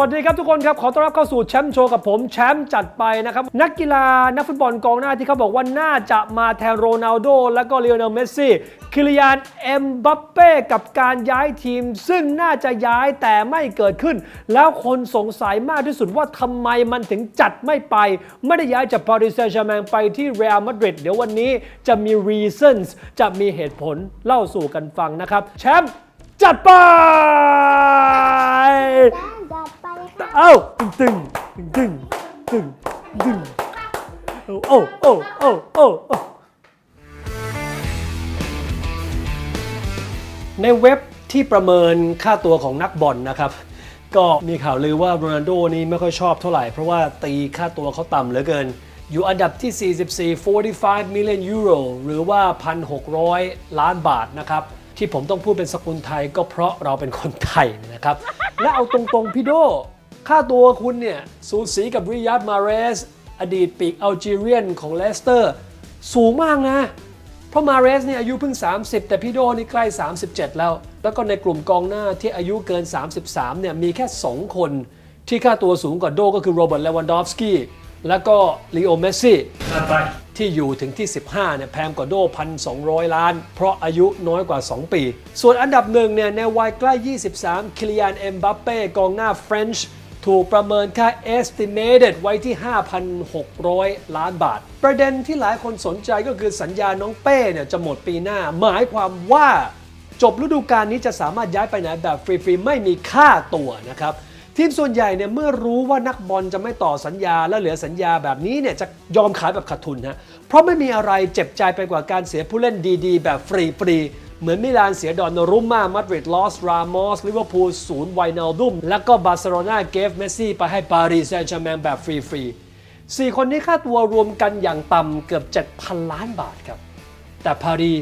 วัสดีครับทุกคนครับ ขอต้อนรับเข้าสู่แชมป์โชว์กับผมแชมป์จัดไปนะครับ นักกีฬานักฟุตบอลกองหน้าที่เขาบอกว่าน่าจะมาแทนโรนัลโดและก็เลโอเนลเมสซี่คิลิยานเอ็มบัปเป้กับการย้ายทีม ซึ่งน่าจะย้ายแต่ไม่เกิดขึ้น แล้วคนสงสัยมากที่สุดว่าทำไมมันถึงจัดไม่ไป ไม่ได้ย้ายจากปารีสแซงต์แชร์แมงไปที่เรอัลมาดริดเดี๋ยววันนี้จะมี reasons จะมีเหตุผลเล่าสู่กันฟังนะครับแชมป์จัดไป เอ้าตึงตึงตึงตึงตึงโอ้โอ้โอ้โอ้โอ้โอ้ในเว็บที่ประเมินค่าตัวของนักบอลนะครับ ก็มีข่าวลือว่าโรนัลโดนี่ไม่ค่อยชอบเท่าไหร่ เพราะว่าตีค่าตัวเขาต่ำเหลือเกิน อยู่อันดับที่ 44 45 million euro หรือว่า 1,600 ล้านบาทนะครับ ที่ผมต้องพูดเป็นสกุลไทยก็เพราะเราเป็นคนไทยนะครับ และเอาตรงๆพี่โด ค่าตัวคุณเนี่ยสูสีกับริยัดมาเรส อดีตปีกอัลจีเรียนของเลสเตอร์ สูงมากนะ เพราะมาเรสเนี่ยอายุเพิ่ง 30 แต่พี่โดนี่ใกล้ 37 แล้ว แล้วก็ในกลุ่มกองหน้าที่อายุเกิน 33เนี่ยมีแค่ 2 คนที่ค่าตัวสูงกว่าโดก็คือโรเบิร์ตเลวันดอฟสกี้แล้วก็ลีโอเมสซี่ที่อยู่ถึงที่ 15เนี่ยแพงกว่าโด1,200 ล้าน เพราะอายุน้อยกว่า 2 ปี ส่วนอันดับหนึ่งเนี่ยในวัยใกล้ 23 คิลิยานเอ็มบัปเป้กองหน้าเฟรนช์ ถูกประเมินค่า estimated ไว้ที่ 5,600 ล้านบาท ประเด็นที่หลายคนสนใจก็คือสัญญาน้องเป้เนี่ยจะหมดปีหน้า หมายความว่าจบฤดูกาลนี้จะสามารถย้ายไปไหนแบบฟรี ๆ ไม่มีค่าตัวนะครับ ทีมส่วนใหญ่เนี่ยเมื่อรู้ว่านักบอลจะไม่ต่อสัญญาและเหลือสัญญาแบบนี้เนี่ยจะยอมขายแบบขาดทุนฮะเพราะไม่มีอะไรเจ็บใจไปกว่าการเสียผู้เล่นดี ๆ แบบฟรี ๆ เหมือนมิลานเสียดอนนารุมมามาดริดลอส รามอส ลิเวอร์พูลศูนย์ไวนาลดุม และก็บาร์เซโลนาเกฟเมสซี่ไปให้ปารีสแซงต์แชร์แมงแบบฟรีๆสี่คนนี้ค่าตัวรวมกันอย่างต่ำเกือบ 7,000 ล้านบาทครับ แต่ปารีส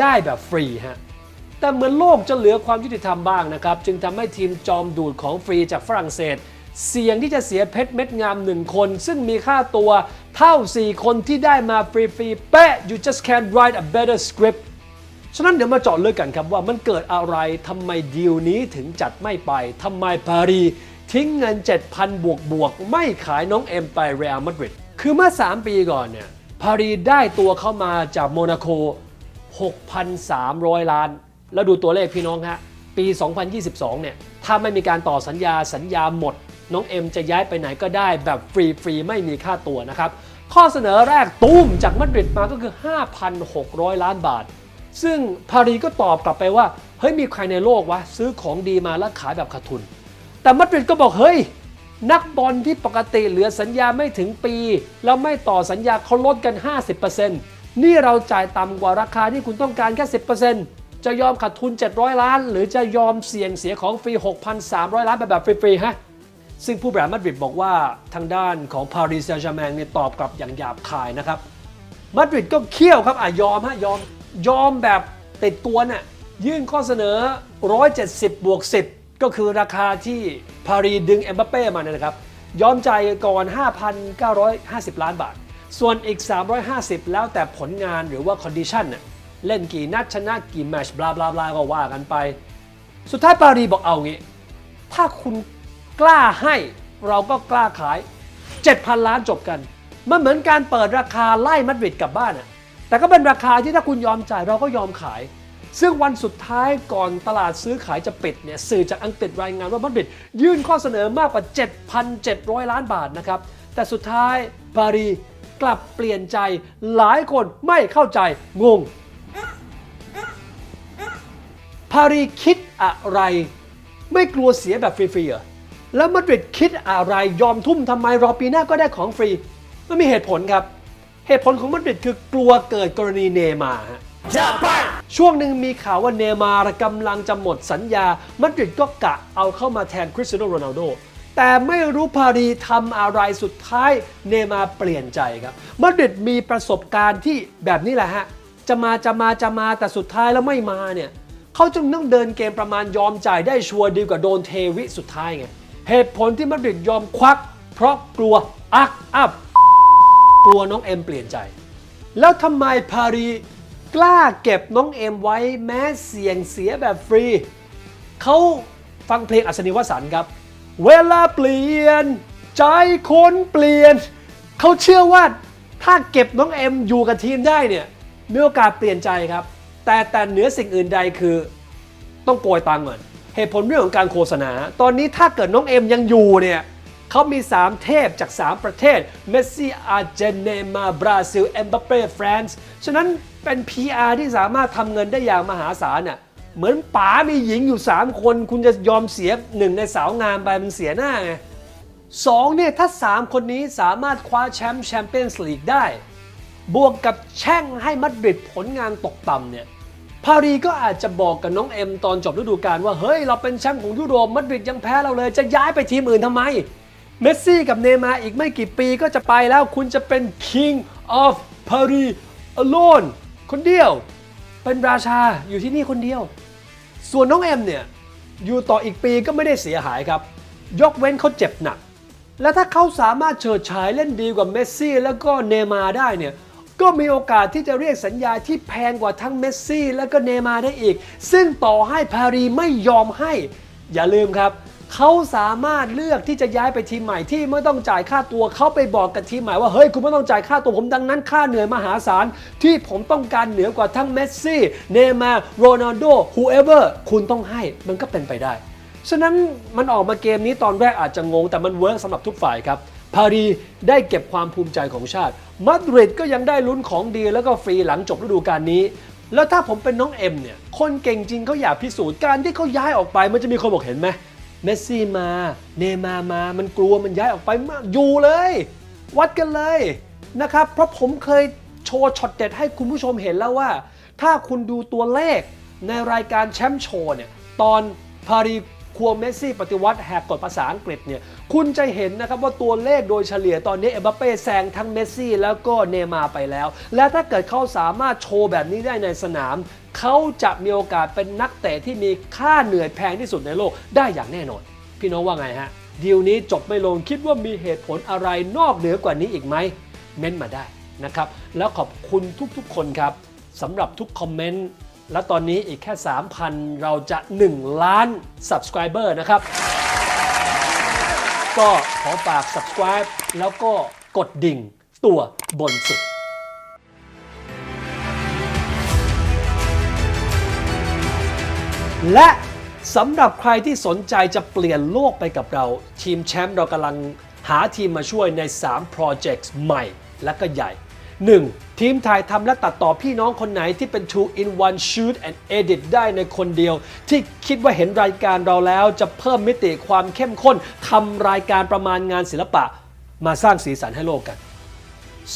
ได้แบบฟรีฮะ แต่เหมือนโลกจะเหลือความยุติธรรมบ้างนะครับ จึงทำให้ทีมจอมดูดของฟรีจากฝรั่งเศส เสี่ยงที่จะเสียเพชรเม็ดงามหนึ่งคน ซึ่งมีค่าตัวเท่า 4 คนที่ได้มาฟรีๆเป๊ะ you just can't write a better script ฉะนั้นเดี๋ยวมาเจาะลึกกันครับว่ามันเกิดอะไรทำไมดีลนี้ถึงจัดไม่ไปทำไมปารีสทิ้งเงิน 7,000 บวกบวกไม่ขายน้องเอ็มไปเรอัลมาดริดคือเมื่อ 3 ปีก่อนเนี่ยปารีสได้ตัวเข้ามาจากโมนาโก 6,300 ล้าน แล้วดูตัวเลขพี่น้องฮะปี 2022 เนี่ยถ้าไม่มีการต่อสัญญาสัญญาหมด น้องเอ็มจะย้ายไปไหนก็ได้แบบฟรีฟรีๆไม่มีค่าตัวนะครับข้อเสนอแรกตูมจากมาดริดมาก็คือ 5,600 ล้านบาท ซึ่งปารีสก็ตอบกลับไปว่า เฮ้ยมีใครในโลกวะซื้อของดีมาแล้วขายแบบขาดทุน แต่มาดริดก็บอกเฮ้ย นักบอลที่ปกติเหลือสัญญาไม่ถึงปี แล้วไม่ต่อสัญญาเขาลดกัน 50%นี่เราจ่ายต่ำกว่าราคาที่คุณต้องการแค่ 10%จะยอมขาดทุน 700 ล้าน หรือจะยอมเสี่ยงเสียของฟรี 6,300 ล้านแบบฟรีๆฮะซึ่งผู้บริหารมาดริดบอกว่าทางด้านของปารีสแซงต์แชร์แมงเนี่ยตอบกลับอย่างหยาบคายนะครับมาดริดก็เคี่ยวครับอะยอมฮะยอม ยอมแบบติดตัวน่ะยื่นข้อเสนอ 170 บวก 10 ก็คือราคาที่ปารีสดึงเอ็มบัปเป้มาเนี่ยนะครับ ยอมใจก่อน 5,950 ล้านบาท ส่วนอีก 350 แล้วแต่ผลงานหรือว่าคอนดิชันน่ะเล่นกี่นัดชนะกี่แมชบลาบลาบลาก็ว่ากันไป สุดท้ายปารีสบอกเอางี้ ถ้าคุณกล้าให้เราก็กล้าขาย 7,000 ล้านจบกัน มันเหมือนการเปิดราคาไล่มาดริดกลับบ้านอะ แต่ก็เป็นราคาที่ถ้าคุณยอมจ่ายเราก็ยอมขาย ซึ่งวันสุดท้ายก่อนตลาดซื้อขายจะปิดเนี่ยสื่อจากอังกฤษรายงานว่ามาดริดยื่นข้อเสนอมากกว่า 7,700 ล้านบาทนะครับ แต่สุดท้ายปารีสกลับเปลี่ยนใจหลายคนไม่เข้าใจงงปารีสคิดอะไร ไม่กลัวเสียแบบฟรีๆเหรอแล้วมาดริดคิดอะไรยอมทุ่มทำไมรอปีหน้าก็ได้ของฟรีมันมีเหตุผลครับ เหตุผลของมาดริดคือกลัวเกิดกรณีเนย์มาร์ฮะช่วงหนึ่งมีข่าวว่าเนย์มาร์กำลังจะหมดสัญญา มาดริดก็กะเอาเข้ามาแทนคริสเตียโนโรนัลโดแต่ไม่รู้ปารีสทำอะไรสุดท้ายเนย์มาร์เปลี่ยนใจครับมาดริดมีประสบการณ์ที่แบบนี้แหละฮะ จะมาจะมาจะมาแต่สุดท้ายแล้วไม่มาเนี่ยเขาจึงต้องเดินเกมประมาณยอมจ่ายได้ชัวร์ดีกว่าโดนเทวิสุดท้ายไงเหตุผลที่มาดริดยอมควัก เพราะกลัวอักอัพ กลัวน้องเอ็มเปลี่ยนใจ แล้วทำไมปารีกล้าเก็บน้องเอ็มไว้แม้เสี่ยงเสียแบบฟรี เขาฟังเพลงอัศนีวสันต์ครับ เวลาเปลี่ยน ใจคนเปลี่ยน เขาเชื่อว่าถ้าเก็บน้องเอ็มอยู่กับทีมได้เนี่ยมีโอกาสเปลี่ยนใจครับ แต่แต่เหนือสิ่งอื่นใดคือต้องโกยตังค์ก่อนเหตุผลเรื่องของการโฆษณา ตอนนี้ถ้าเกิดน้องเอ็มยังอยู่เนี่ย เขามี 3 เทพจาก 3 ประเทศ เมสซี่ อาร์เจนเนมา บราซิล เอ็มบัปเป้ ฟรานซ์ ฉะนั้นเป็น PR ที่สามารถทำเงินได้อย่างมหาศาลน่ะ เหมือนป๋ามีหญิงอยู่ 3 คน คุณจะยอมเสียหนึ่งในสาวงามไปมันเสียหน้าไงสองเนี่ยถ้า 3 คนนี้สามารถคว้าแชมป์แชมเปี้ยนส์ลีกได้ บวกกับแช่งให้มัดริดผลงานตกต่ำเนี่ยพารีก็อาจจะบอกกับน้องเอ็มตอนจบฤดูกาลว่า เฮ้ย เราเป็นแชมป์ของยุโรปมัดริดยังแพ้เราเลยจะย้ายไปทีมอื่นทำไม เมสซี่กับเนย์มาร์อีกไม่กี่ปีก็จะไปแล้วคุณจะเป็น King of Paris alone คนเดียว เป็นราชาอยู่ที่นี่คนเดียว ส่วนน้องเอ็มเนี่ย อยู่ต่ออีกปีก็ไม่ได้เสียหายครับ ยกเว้นเขาเจ็บหนัก และถ้าเขาสามารถเฉิดฉายเล่นดีกว่าเมสซี่แล้วก็เนย์มาร์ได้เนี่ยก็มีโอกาสที่จะเรียกสัญญาที่แพงกว่าทั้งเมสซี่แล้วก็เนย์มาร์ได้อีก ซึ่งต่อให้ปารีไม่ยอมให้ อย่าลืมครับ เขาสามารถเลือกที่จะย้ายไปทีมใหม่ที่ไม่ต้องจ่ายค่าตัวเขาไปบอกกับทีมใหม่ว่าเฮ้ยคุณไม่ต้องจ่ายค่าตัวผมดังนั้น ค่าเหนื่อยมหาศาลที่ผมต้องการเหนือกว่าทั้งเมสซี่เนย์มาร์โรนัลโด whoever คุณต้องให้มันก็เป็นไปได้ ฉะนั้นมันออกมาเกมนี้ตอนแรกอาจจะงง แต่มันเวิร์กสำหรับทุกฝ่ายครับปารีได้เก็บความภูมิใจของชาติมาดริดก็ยังได้ลุ้นของดีแล้วก็ฟรีหลังจบฤดูกาลนี้แล้วถ้าผมเป็นน้องเอ็มเนี่ย คนเก่งจริงเขาอยากพิสูจน์การที่เขาย้ายออกไป มันจะมีคนบอกเห็นไหม เมสซี่มา เนมามา มันกลัวมันย้ายออกไปมากอยู่เลย วัดกันเลยนะครับ เพราะผมเคยโชว์ช็อตเด็ดให้คุณผู้ชมเห็นแล้วว่า ถ้าคุณดูตัวเลขในรายการแชมป์โชว์เนี่ย ตอนปารีควเมสซี่ปฏิวัติแหกกฎภาษาอังกฤษเนี่ย คุณจะเห็นนะครับว่าตัวเลขโดยเฉลี่ยตอนนี้เอ็มบัปเป้แซงทั้งเมสซี่แล้วก็เนมาไปแล้ว และถ้าเกิดเขาสามารถโชว์แบบนี้ได้ในสนาม เขาจะมีโอกาสเป็นนักเตะที่มีค่าเหนื่อยแพงที่สุดในโลกได้อย่างแน่นอน พี่น้องว่าไงฮะดีลนี้จบไม่ลงคิดว่ามีเหตุผลอะไรนอกเหนือกว่านี้อีกไหมเม้นมาได้นะครับ แล้วขอบคุณทุกๆคนครับสำหรับทุกคอมเมนต์และตอนนี้อีกแค่ 3,000 เราจะ 1 ล้าน Subscriber นะครับ ก็ขอฝาก subscribe แล้วก็กดดิ่งตัวบนสุด และสำหรับใครที่สนใจจะเปลี่ยนโลกไปกับเรา ทีมแชมป์เรากำลังหาทีมมาช่วยใน 3 Project ใหม่และก็ใหญ่ 1. ทีมถ่ายทำและตัดต่อพี่น้องคนไหนที่เป็น two in one shoot and edit ได้ในคนเดียว ที่คิดว่าเห็นรายการเราแล้วจะเพิ่มมิติความเข้มข้นทำรายการประมาณงานศิลปะ มาสร้างสีสันให้โลกกัน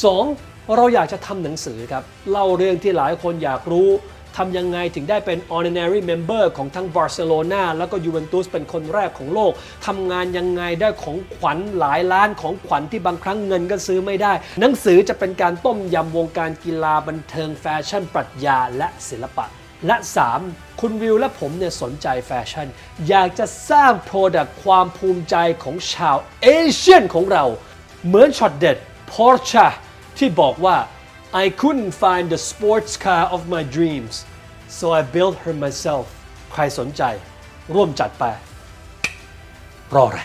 2. เราอยากจะทำหนังสือครับเล่าเรื่องที่หลายคนอยากรู้ ทำยังไงถึงได้เป็น honorary member ของทั้งบาร์เซโลนาแล้วก็ยูเวนตุสเป็นคนแรกของโลกทำงานยังไงได้ของขวัญหลายล้านของขวัญที่บางครั้งเงินก็ซื้อไม่ได้ หนังสือจะเป็นการต้มยำวงการกีฬาบันเทิงแฟชั่นปรัชญาและศิลปะ และ 3. คุณวิวและผมเนี่ยสนใจแฟชั่น อยากจะสร้างโปรดักต์ความภูมิใจของชาวเอเชียนของเรา เหมือนช็อตเด็ด Porsche ที่บอกว่า I couldn't find the sports car of my dreams so I built her myself ใครสนใจร่วมจัดไป รออะไร